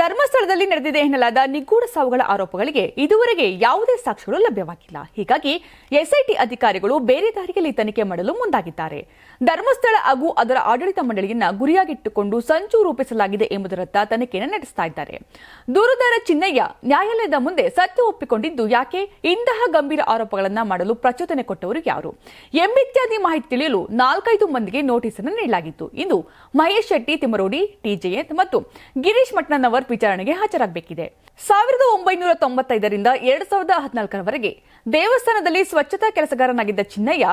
ಧರ್ಮಸ್ಥಳದಲ್ಲಿ ನಡೆದಿದೆ ಎನ್ನಲಾದ ನಿಗೂಢ ಸಾವುಗಳ ಆರೋಪಗಳಿಗೆ ಇದುವರೆಗೆ ಯಾವುದೇ ಸಾಕ್ಷ್ಯಗಳು ಲಭ್ಯವಾಗಿಲ್ಲ. ಹೀಗಾಗಿ ಎಸ್ಐಟಿ ಅಧಿಕಾರಿಗಳು ಬೇರೆ ದಾರಿಯಲ್ಲಿ ತನಿಖೆ ಮಾಡಲು ಮುಂದಾಗಿದ್ದಾರೆ. ಧರ್ಮಸ್ಥಳ ಹಾಗೂ ಅದರ ಆಡಳಿತ ಮಂಡಳಿಯನ್ನ ಗುರಿಯಾಗಿಟ್ಟುಕೊಂಡು ಸಂಚು ರೂಪಿಸಲಾಗಿದೆ ಎಂಬುದರತ್ತ ತನಿಖೆಯನ್ನು ನಡೆಸ್ತಾ ಇದ್ದಾರೆ. ದೂರುದಾರ ಚಿನ್ನಯ್ಯ ನ್ಯಾಯಾಲಯದ ಮುಂದೆ ಸತ್ಯ ಒಪ್ಪಿಕೊಂಡಿದ್ದು ಯಾಕೆ? ಇಂತಹ ಗಂಭೀರ ಆರೋಪಗಳನ್ನು ಮಾಡಲು ಪ್ರಚೋದನೆ ಕೊಟ್ಟವರು ಯಾರು? ಎಂಬಿತ್ಯಾದಿ ಮಾಹಿತಿ ತಿಳಿಯಲು ನಾಲ್ಕೈದು ಮಂದಿಗೆ ನೋಟಿಸ್ ಅನ್ನು ನೀಡಲಾಗಿತ್ತು. ಇಂದು ಮಹೇಶ್ ಶೆಟ್ಟಿ ತಿಮರೋಡಿ ಟಿ ಜಯಂತ್ ಮತ್ತು ಗಿರೀಶ್ ಮಟ್ನನವರ್ ವಿಚಾರಣೆಗೆ ಹಾಜರಾಗಬೇಕಿದೆ. ಸಾವಿರದ ಒಂಬೈನೂರ ತೊಂಬತ್ತೈದರಿಂದ ಎರಡ್ ಸಾವಿರದ ಹದಿನಾಲ್ಕರವರೆಗೆ ದೇವಸ್ಥಾನದಲ್ಲಿ ಸ್ವಚ್ಛತಾ ಕೆಲಸಗಾರನಾಗಿದ್ದ ಚಿನ್ನಯ್ಯ,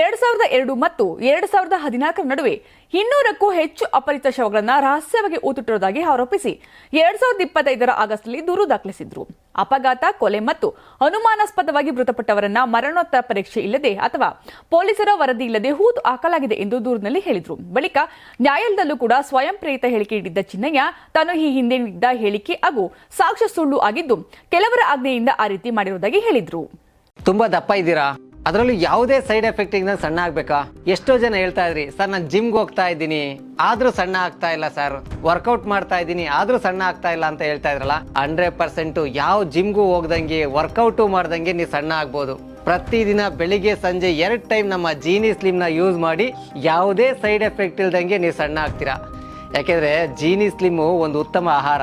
ಎರಡ್ ಸಾವಿರದ ಎರಡು ಮತ್ತು ಎರಡ್ ಸಾವಿರದ ಹದಿನಾಲ್ಕರ ನಡುವೆ ಇನ್ನೂರಕ್ಕೂ ಹೆಚ್ಚು ಅಪರಿಚಿತ ಶವಗಳನ್ನು ರಹಸ್ಯವಾಗಿ ಊತಿಟ್ಟಿರುವುದಾಗಿ ಆರೋಪಿಸಿ ಎರಡ್ ಸಾವಿರದ ಇಪ್ಪತ್ತೈದರ ಆಗಸ್ಟ್ನಲ್ಲಿ ದೂರು ದಾಖಲಿಸಿದ್ರು. ಅಪಘಾತ, ಕೊಲೆ ಮತ್ತು ಅನುಮಾನಾಸ್ಪದವಾಗಿ ಮೃತಪಟ್ಟವರನ್ನ ಮರಣೋತ್ತರ ಪರೀಕ್ಷೆ ಇಲ್ಲದೆ ಅಥವಾ ಪೊಲೀಸರ ವರದಿ ಇಲ್ಲದೆ ಹೂತು ಹಾಕಲಾಗಿದೆ ಎಂದು ದೂರಿನಲ್ಲಿ ಹೇಳಿದ್ರು. ಬಳಿಕ ನ್ಯಾಯಾಲಯದಲ್ಲೂ ಕೂಡ ಸ್ವಯಂ ಪ್ರೇರಿತ ಹೇಳಿಕೆ ನೀಡಿದ್ದ ಚಿನ್ನಯ್ಯ ತಾನು ಈ ಹಿಂದೆ ನೀಡಿದ್ದ ಹೇಳಿಕೆ ಹಾಗೂ ಸಾಕ್ಷ್ಯ ಸುಳ್ಳು ಆಗಿದ್ದು ಕೆಲವರ ಆಜ್ಞೆಯಿಂದ ಆ ರೀತಿ ಮಾಡಿರುವುದಾಗಿ ಹೇಳಿದ್ರು. ತುಂಬಾ ದಪ್ಪ ಇದ್ದೀರಾ? ಅದರಲ್ಲೂ ಯಾವುದೇ ಸೈಡ್ ಎಫೆಕ್ಟ್ ಇಂದ ಸಣ್ಣ ಆಗ್ಬೇಕಾ? ಎಷ್ಟೋ ಜನ ಹೇಳ್ತಾ ಇದ್ರಿ, ಸರ್, ನಾನು ಜಿಮ್ಗೆ ಹೋಗ್ತಾ ಇದ್ದೀನಿ. ಆದ್ರೂ ಸಣ್ಣ ಆಗ್ತಾ ಇಲ್ಲ, ಸರ್. ವರ್ಕೌಟ್ ಮಾಡ್ತಾ ಇದ್ದೀನಿ, ಆದ್ರೂ ಸಣ್ಣ ಆಗ್ತಾ ಇಲ್ಲ ಅಂತ ಹೇಳ್ತಾ ಇದ್ರಲ್ಲ, ಹಂಡ್ರೆಡ್ ಪರ್ಸೆಂಟ್ ಯಾವ ಜಿಮ್ಗೂ ಹೋಗ್ದಂಗೆ ವರ್ಕೌಟು ಮಾಡ್ದಂಗೆ ನೀವು ಸಣ್ಣ ಆಗ್ಬೋದು. ಪ್ರತಿದಿನ ಬೆಳಿಗ್ಗೆ, ಸಂಜೆ ಎರಡು ಟೈಮ್ ನಮ್ಮ ಜೀನಿ ಸ್ಲಿಮ್ನ ಯೂಸ್ ಮಾಡಿ ಯಾವುದೇ ಸೈಡ್ ಎಫೆಕ್ಟ್ ಇಲ್ದಂಗೆ ನೀವು ಸಣ್ಣ ಆಗ್ತೀರಾ. ಯಾಕೆಂದ್ರೆ ಜೀನಿ ಸ್ಲಿಮ್ಮು ಒಂದು ಉತ್ತಮ ಆಹಾರ.